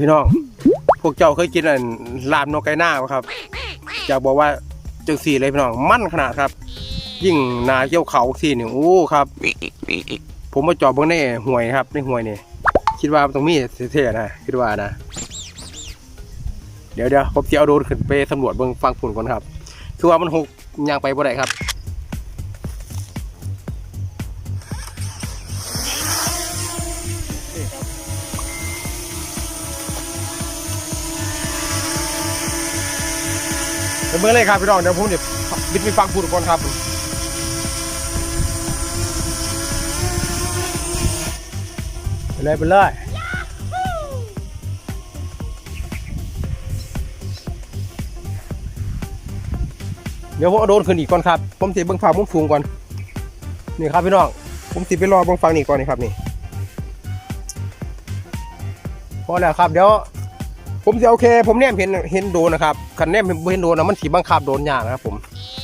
พี่น้อง พวกเจ้าเคยกินอันลาบนกไก่หน้าไหมครับจะบอกว่าจังสี่เลยพี่น้องมั่นขนาดครับ ยิ่งนาเกี่ยวเขาสี่นี่โอ้ครับ ผมมาจอบเบิ่งในห่วยครับในห่วยนี่คิดว่ามันต้องมีเท่ๆนะคิดว่านะ เดี๋ยวเดี๋ยวผมจะเอาโดรนขึ้นไปสำรวจเบิ่งฟังฝุ่นก่อนครับ คือว่ามันหกยางไปบ่ได้ครับ ไปเบิ่งเลยครับพี่น้องเดี๋ยวผมเดี๋ยวบิดไปฟังฝุ่นก่อนครับไปเลยไปเลยเดี๋ยวผมเอาโดนขึ้นอีกก่อนครับ ผมสิเบิ่งภาพมุมสูงก่อน นี่ครับพี่น้อง ผมสิไปรอเบิ่งฟังนี่ก่อนนี่ครับนี่ พอแล้วครับเดี๋ยว ผมจะโอเค ผมเนี่ยเห็นเห็นโดนนะครับคันเนี่ยเห็นโดนนะมันสีบังคับโดนยากนะครับผม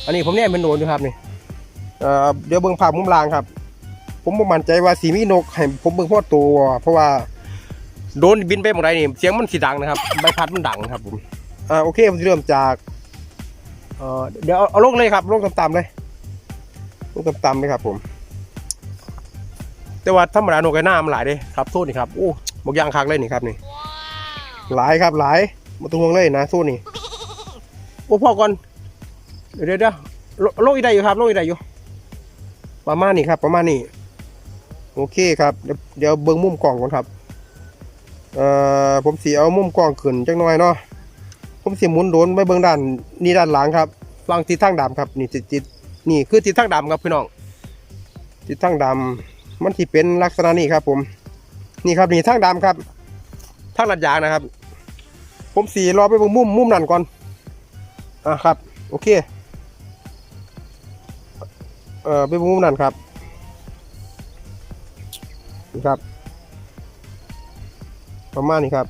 อันนี้ผมเนี่ยเป็นโดนอยู่ครับนี่เดี๋ยวเบิ่งภาพมุมล่างครับ ผมบ่มั่นใจว่าสีมีนกให้ผมเบิ่งพ่อตัวเพราะว่าโดนบินไปหมดไรนี่เสียงมันสีดังนะครับใบพัดมันดังครับผมอ่าโอเคผมจะเริ่มจากเเดี๋ยวเอาลงเลยครับลงต่ำๆเลยลงต่ำๆเลยครับผม แต่ว่าธรรมดานกไก่หน้ามันหลายเด้ครับโทษนี่ครับโอ้บกยางคักเลยนี่ครับนี่ หลายครับหลายมาตรงเลยนะโทษนี่โอ้พ่อก่อนเดี๋ยวเดี๋ยวเดี๋ยวลงลงอีกได้อยู่ครับโลงอีกได้อยู่ ประมาณนี้ครับ ประมาณนี้โอเคครับ เดี๋ยวเบิ้งมุมกล้องก่อนครับเอ่อผมสีเอามุมกล้องขึ้นจักหน่อยเนาะผมสีหมุนโดนไปเบิ้งด้านนี่ด้านหลังครับฟังทิศทางดำครับนี่จิตจิตนี่คือทิศทางดำครับพี่น้องทิศทางดำมันที่เป็นลักษณะนี้ครับ ผม นี่ครับนี่ทางดำครับทางลัดยางนะครับ ผมสีรอไปเบิ้งมุมมุมนั่นก่อนอะครับ โอเค เอ่อไปมุมนั่นครับนี่ครับ ประมาณนี้ครับ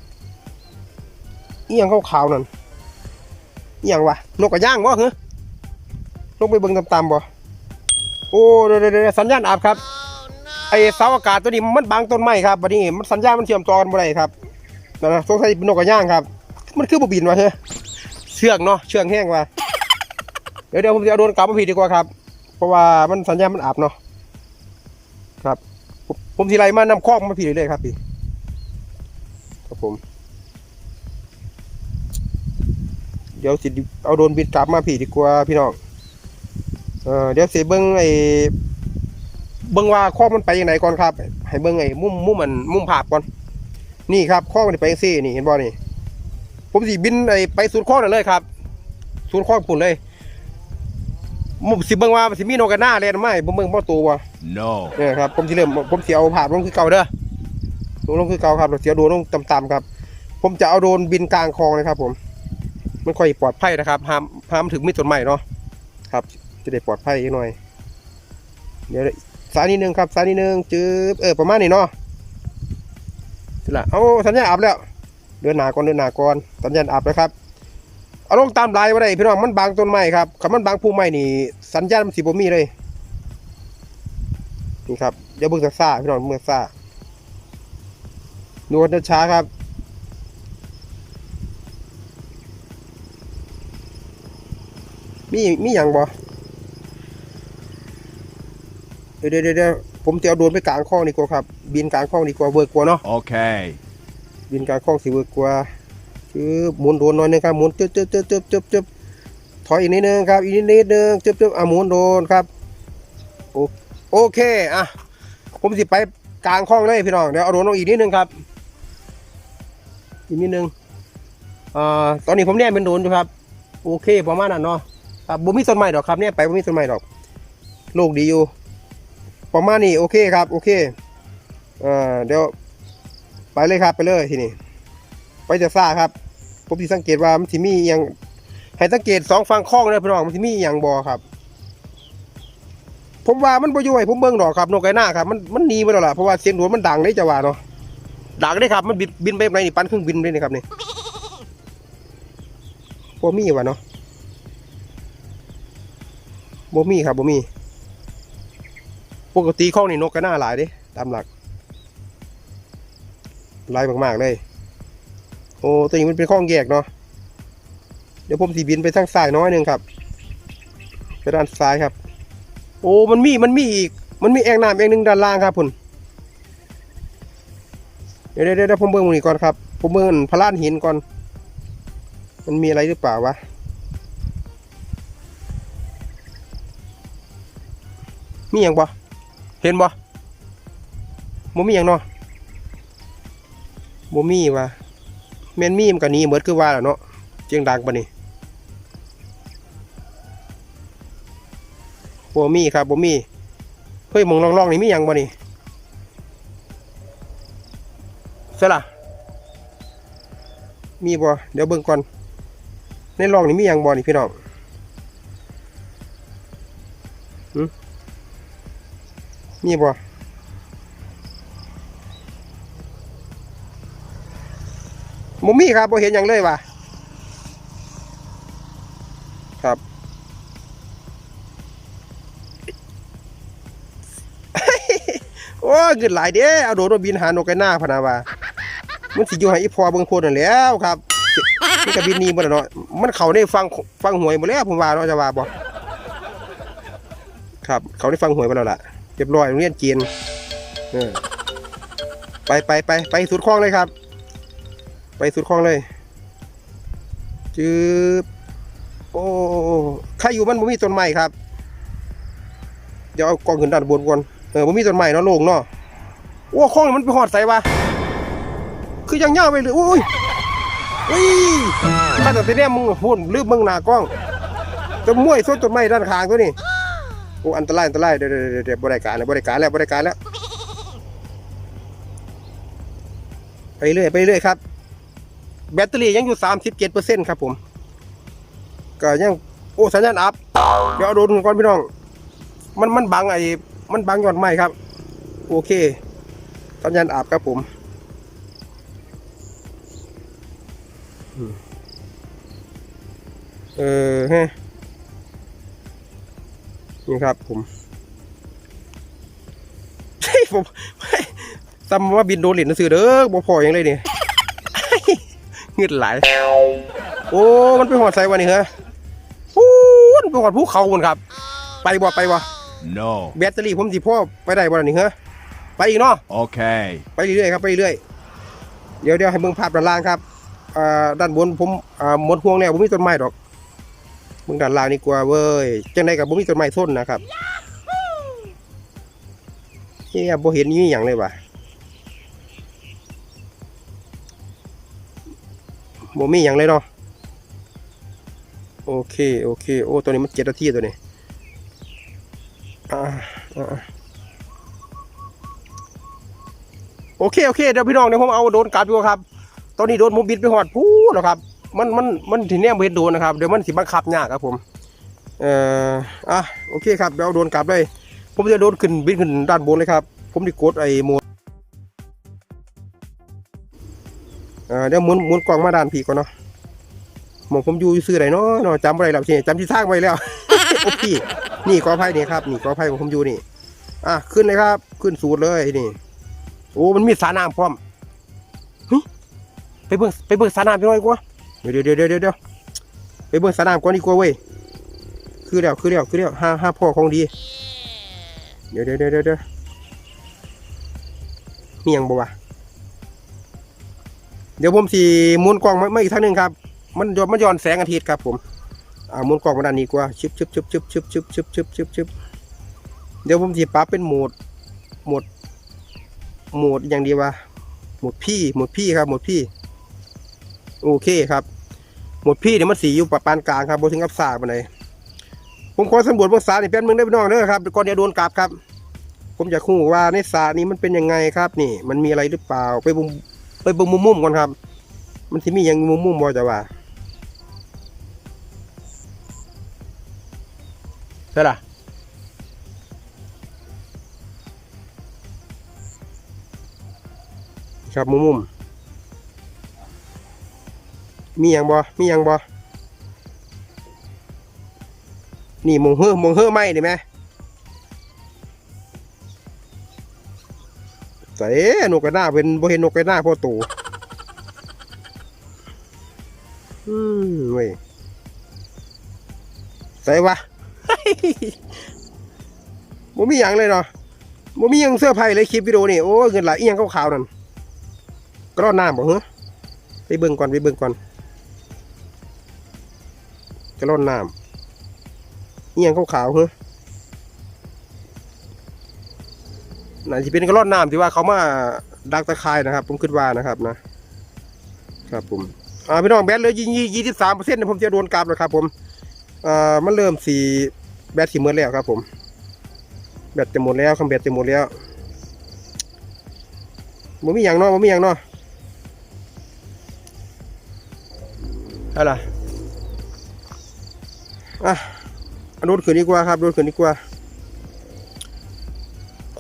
เอียงขาวๆนั่นเอียงวะนกกระย่างวะเหรอลงไปเบิ่งตามๆบ่โอ้เดี๋ยวเดี๋ยวสัญญาณอับครับไอเสาอากาศตัวนี้มันบังต้นไม้ครับบัดนี้มันสัญญาณมันเชื่อมต่อกันบ่ได้ครับนั่นนะสงสัยเป็นนกกระย่างครับ มันคือบ่บินวะเฮ้ยเชือกเนาะเชือกแห้งว่ะเดี๋ยวเดี๋ยวผมจะเอาโดรนกลับมาผิดดีกว่าครับ เพราะว่ามันสัญญาณมันอับเนาะครับ ผมผมทีไรมานำคอกมาพี่เลยๆครับพี่ครับผม เดี๋ยวสิเอาโดรนบินกลับมาพี่ดีกว่าพี่น้องเออเดี๋ยวสิเบิ้งไอ้เบิ้งว่าคอกมันไปยังไงก่อนครับ ให้เบิ้งไอ้มุมมุมมันมุมภาพก่อน นี่ครับคอกมันไปจังซี่นี่เห็นบ่นี่ ผมสิบินไอ้ไปศูนย์คอกนั่นเลยครับศูนย์คอกปุ่นเลยมุมสิเบิ่งว่าสิมีนกกันหน้าเล่นไหมผมเบิ่งบ่ตัวบ่ No. เนี่ยครับผมสิเริ่มผมสิเอาภาพลงคือเก่าเด้อลงลงคือเก่าครับแล้วเสียโดรนลงต่ำๆครับ ผมจะเอาโดรนบินกลางคลองเลยครับ ผมมันค่อยปลอดภัยนะครับห้ามห้ามถึงมิดต้นไม้เนาะครับ จะได้ปลอดภัยอีกหน่อย เดี๋ยวสายนิดนึงครับสายนิดนึงจืบเออประมาณนี้เนาะสิละเอาสัญญาณอับแล้ว เดินหนาก่อนเดินหนาก่อนสัญญาณอับแล้วครับเอาลงตามลายมาได้พี่น้องมันบางต้นไม้ครับคำมันบางผู้ไม้นี่ สัญญาณมันสีบมีเลยนี่ครับเดี๋ยวเบิ่งซ่าพี่น้องเมื่อซ่าดูกันช้าครับมีมีอย่างบ่เดี๋ยวเดี๋ยวเตียวผมจะเอาโดนไปกลางคลองดีกว่าครับ บินกลางคลองดีกว่าเวิร์กกว่าเนาะ Okay. บินกางคล้องสิเวิร์กกว่าคือหมุนโดนหน่อยหนึงครับหมุนจึ๊บจึ๊บจึ๊บจึ๊บจึ๊บจึ๊บถอยอีกนิดนึงครับอีกนิดนึงจึ๊บจึ๊บอะหมุนโดนครับโอเคอะผมสิไปกลางคล้องเลยพี่น้องเดี๋ยวเอาโดนลงอีกนิดนึงครับอีกนิดนึงอ่าตอนนี้ผมเนี่ยเป็นโดนอยู่ครับ โอเคประมาณนั้นเนาะครับบ่มีต้นไม้ดอกครับเนี่ยไปบ่มีต้นไม้ดอกโลกดีอยู่ประมาณนี้โอเคครับโอเคอ่าเดี๋ยว ไปเลยครับไปเลยทีนี้ไปจะซ่าครับผมที่สังเกตว่ามันสิมีอย่างให้สังเกตสองฝั่งคลองเลยพี่น้องมันสิมีอย่างบ่ครับ ผมว่ามันบ่อยู่ให้ผมเบิ่งดอกครับนกไก่หน้าครับมันมันหนีไปแล้วล่ะเพราะว่าเสียงโดนมันดังได้จะว่าเนาะดังได้ครับ มันบินบินไปไหนนี่ปั้นเครื่องบินเลยนี่ครับนี่บ่มีวะเนาะบ่มีครับบ่มี ปกติข้องนี่นกไก่หน้าหลายเด้ตามหลัก ไล่มากๆเลย โอ้ตัวนี้มันเป็นข้องแยกเนาะเดี๋ยวผมสีบินไปทางซ้ายน้อยหนึ่งครับไปด้านซ้ายครับ โอ้มันมีมันมีอีก มันมีแอ่งน้ำแอ่งหนึ่งด้านล่างครับพุ่นเดี๋ยวเดี๋ยวเดี๋ยวผมเบิ่งมันนี้ก่อนครับ ผมเบิ่งพระลานหินก่อน มันมีอะไรหรือเปล่าวะมีอย่างบ่เห็นบ่บ่มีอย่างเนาะ บ่มีว่ะแม่นมีมันก็หนีเหมือนคือว่าแหละเนาะเจียงดังปะนี่บ่มีครับบ่มีเฮ้ยมองร่องๆนี่มีอย่างบ่นี่ใช่ล่ะมีบ่เดี๋ยวเบิ่งก่อนในร่องนี่มีอย่างบ่นี่พี่น้องมีบ่ บ่มีครับบ่เห็นอย่างเลยว่ะครับโอ้ยเกิดหลายเด้เอาโดรนบินหานกไก่หน้าพนาว่ามันสิอยู่ให้อีพอเบิ่งโพดนั่นแล้วครับมันก็บินหนีหมดแล้เนาะมันเข้าในฟังฟังหวยหมดแล้วผมว่าเนาะจะว่าบ่ครับ เขาได้ฟังหวยหมดแล้วล่ะเรียบร้อยโรงเรียนจีนเออไปไปไปไปสุดคล้องเลยครับ ไปสุดคลองเลยจืบโอ้ใครอยู่มันบ่มีต้นไม้ครับ เดี๋ยวเอากองขึ้นด้านบนก่อนเออบ่มีต้นไม้เนาะโล่งเนาะโอ้คลองมันไปหอดใส่วะคือยังเงาไปเลยอุ้ยอุ้ยข้าแต่ทีเนี้ยมึงพูดลืมมึงหนากล้องจะมวยส้นต้นไม้ด้านข้างตัวนี้โอ้อันตรายอันตรายเดี๋ยวเดี๋ยวเดี๋ยวบริการแล้วบริการแล้วบริการแล้วไปเรื่อยไปเรื่อยครับ แบตเตอรี่ยังอยู่สามสิบเจ็ดเปอร์เซ็นต์ครับผม ก็ยังโอ้สัญญาณอัพเดี๋ยวเอาโดนก่อนพี่น้อง มันมันบังไอ้มันบังยอดไม้ครับ โอเค สัญญาณอัพครับผมเออฮะนี่ครับผมเฮ้ยผมจำว่าบินโดนเหรียญหนังสือเด้อบ่พออย่างเลยนี่ย เงืดไหลายโอ้มันไปหอดใส่วันนี้เหรอพูนไปหอดภูเขาบนครับ ไปบ่ไปบ่ No. แบตเตอรี่ผมสิพ่อไปได้บ่ล่ะนี่เหรอไปอีกเนาะ Okay. ไปเรื่อยๆครับไปเรื่อยเดี๋ยวเดี๋ยวให้เบิ่งภาพด้านล่างครับอ่าด้านบนผมอ่าหมดห่วงแล้วผมมีต้นไม้ดอกเบิ่งด้านล่างนี่กว่าเว้ยจังไดกับผมมีต้นไม้ส้นนะครับเฮียบ่เห็นมีหยังเลยว่ะ บ่มีหยังเลยเนาะโอเคโอเคโอ้ตัวนี้มันเจ็ดนาทีตัวนี้โอเคโอเคเดี๋ยวพี่น้องเดี๋ยวผมเอาโดนกลับดีกว่าครับตอนนี้โดนผมบินไปหอดพูดแล้วครับ มันมันมันทีเนี้ยบ่เห็นโดนนะครับเดี๋ยวมันสิบังคับยากครับผมเอ่ออะโอเคครับเดี๋ยวเอาโดนกลับเลย ผมจะโดนขึ้นบินขึ้นด้านบนเลยครับ ผมดิกดไอ้โหมดาเดี๋ยวหมุนหมุนกล้องมาด้านพี่ก่อนเนาะหมองผมอยู่ซื้อไหนเนาะเนาะจำอะไรแล้วทีนี้จำที่ทางไว้แล้ว โอ้พี่นี่กอไผ่นี่ครับ นี่กอไผ่ของผมอยู่นี่ อะขึ้นเลยครับ ขึ้นสูตรเลยนี่ โอ้ มันมีสระน้ำพร้อมเฮ้ยไปเบิ่งไปเบิ่งสระน้ำไปหน่อยกว่าเดี๋ยวเดี๋ยวเดี๋ยวเดี๋ยวเดี๋ยวไปเบิ่งสระน้ำก่อนดีกว่าเว้ยคือเดี๋ยวคือเดี๋ยวคือเดี๋ยวห้าห้าพ่อของดี เดี๋ยวเดี๋ยวเดี๋ยวเดี๋ยวเดี๋ยวมียังบ่วะ เดี๋ยวผมสีมุนกล้องมามาอีกทางหนึ่งครับ มันย้อนมันย้อนแสงอาทิตย์ครับผมอ่ามุนกล้องมาด้านนี้กว่าชึบชึบชึบชึบชึบชึบชึบชึบชึบชึบเดี๋ยวผมสีปรับเป็นโหมดโหมดโหมดอย่างดีวะโหมดพี่โหมดพี่ครับโหมดพี่ โอเคครับโหมดพี่เนี่ยวมันสีอยู่ประปานกลางครับบนถึงกับสากปานไหนผมขอสำรวจบื้องซ้ายนี่เป็นมึงได้พี่น้องเด้อครับก่อนจะโดนกลับครับ ผมอยากคู่ว่าในสานี้มันเป็นยังไงครับ นี่ มันมีอะไรหรือเปล่า ไปบุ ไปเบุมมุมก่อนครับ มันที่มีอย่างมุมมุมบ่จะว่าใช่ล่ะครับมุมมุมมีอย่างบ่มีอย่างบ่นี่มงเฮ้อมงเฮ้อไหมนี่ไหม ใส่นกกระหน้าเป็นบ่เห็นนกกระหน้าพ่อตู่อืมเว้ยใส่วะบ่มีหยังเลยเนาะบ่มีหยังเสื้อร์ไผ่เลยคลิปวิดีโอนี่โอ้เงินหลายอีหยังขาวๆนั่นกรอดน้ำบ่เหรอไปเบิ่งก่อนไปเบิ่งก่อนกรอดน้ำอียังขาวๆเหรอ น่าสิเป็นกรอดน้ำที่ว่าเขามาดักตะไคร่นะครับ ผมคิดว่านะครับนะครับผมอ่าพี่น้องแบตเลยยี่ยี่สิบสามเปอร์เซ็นต์ผมจะโดนกลับแล้วครับผมอ่ามันเริ่มสีแบตสีหมดแล้วครับ ผมแบตจะหมดแล้วคำแบตจะหมดแล้วมันมีอย่างนาะมันมีอย่างนาะอะไรอะโดนขืนดีกว่าครับโดนขืนดีกว่า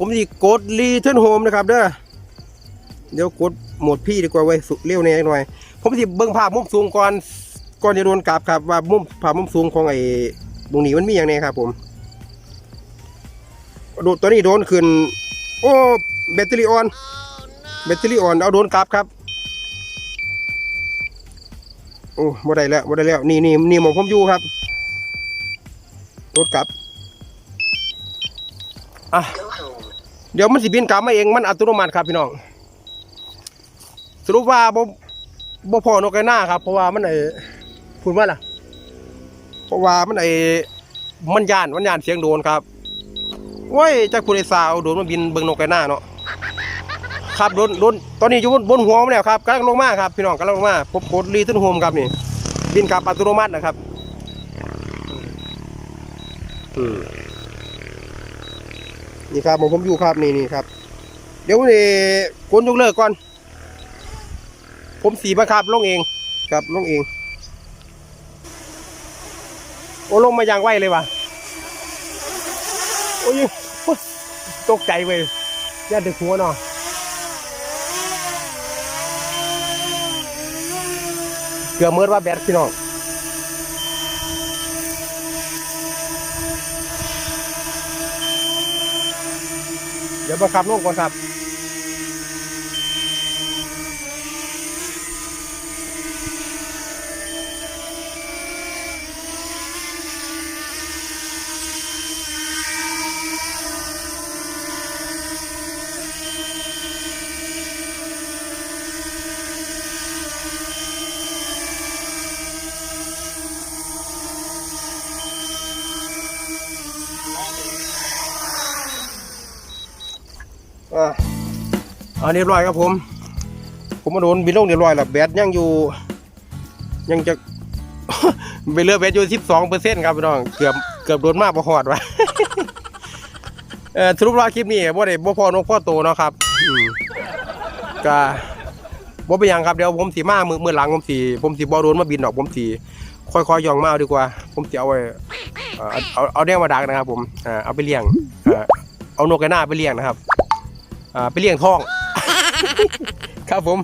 ผมจะกดรีเทิร์นโฮมนะครับเด้อเดี๋ยวกดโหมดพี่ดีกว่าไว้สุเร็วแน่หน่อย ผมสิเบิ่งภาพมุมสูงก่อนก่อนจะโดนกลับครับว่ามุมภาพมุมสูงของไอ้ตรงนี้มันมีอย่างไรครับ ผมโดนตัวนี้โดนขึ้น โอ้แบตเตอรี่ออนแบตเตอรี่ออนเอาโดนกลับครับโอ้บ่ได้แล้วบ่ได้แล้วนี่นี่นี่หมองผมอยู่ครับโดนกลับอะ เดี๋ยวมันสิบินกลับมาเองมันอัตโนมัติครับพี่น้องสรุปว่าบ่บ่พอนกไก่หน้าครับ เพราะว่ามันไอ้พูดว่าล่ะ เพราะว่ามันไอ้มันยานมันยานเสียงโดนครับโอ้ยจากผู้โดยสารโดนมาบินเบิ่งนกไก่หน้าเนาะครับโดนโดนตอนนี้อยู่บนบนหัวมันแล้วครับกำลังลงมาครับพี่น้องกำลังลงมาผมกดรีทึนโฮมครับนี่บินกลับอัตโนมัตินะครับ อืม นี่ครับผมผมอยู่ครับนี่นี่ครับ เดี๋ยวนี่กดยกเลิกก่อน ผมสีบังคับลงเองครับลงเอง โอ้ลงมาอย่างไวเลยว่ะโอ้ยโอ๊ยตกใจเว้ยย่าดึกหัวเนาะเกือบเมื่อว่าแบตพี่น้อง เดี๋ยวบังคับลงก่อนครับ เรียบร้อยครับผม ผมมาโดนบินลงเรียบร้อยแล้วแบตยังอยู่ ยังจะไปเลือกแบตอยู่สิบสองเปอร์เซ็นต์ครับพี่น้องเกือบเกือบโดนมากพอหอดวะเออสรุปว่าคลิปนี้บ่ได้บ่พอนกพ่อโตเนาะครับก็บ่เป็นยังครับเดี๋ยวผมสีมามือมือหลังผมสีผมสีบ่โดนมาบินดอกผมสีค่อยๆย่องมาดีกว่า ผมสีเอาไว้เอาเอาเอาแนวมาดักนะครับ ผมเอาไปเลี้ยงเอานกกระหน้าไปเลี้ยงนะครับอ่าไปเลี้ยงท้อง ครับผม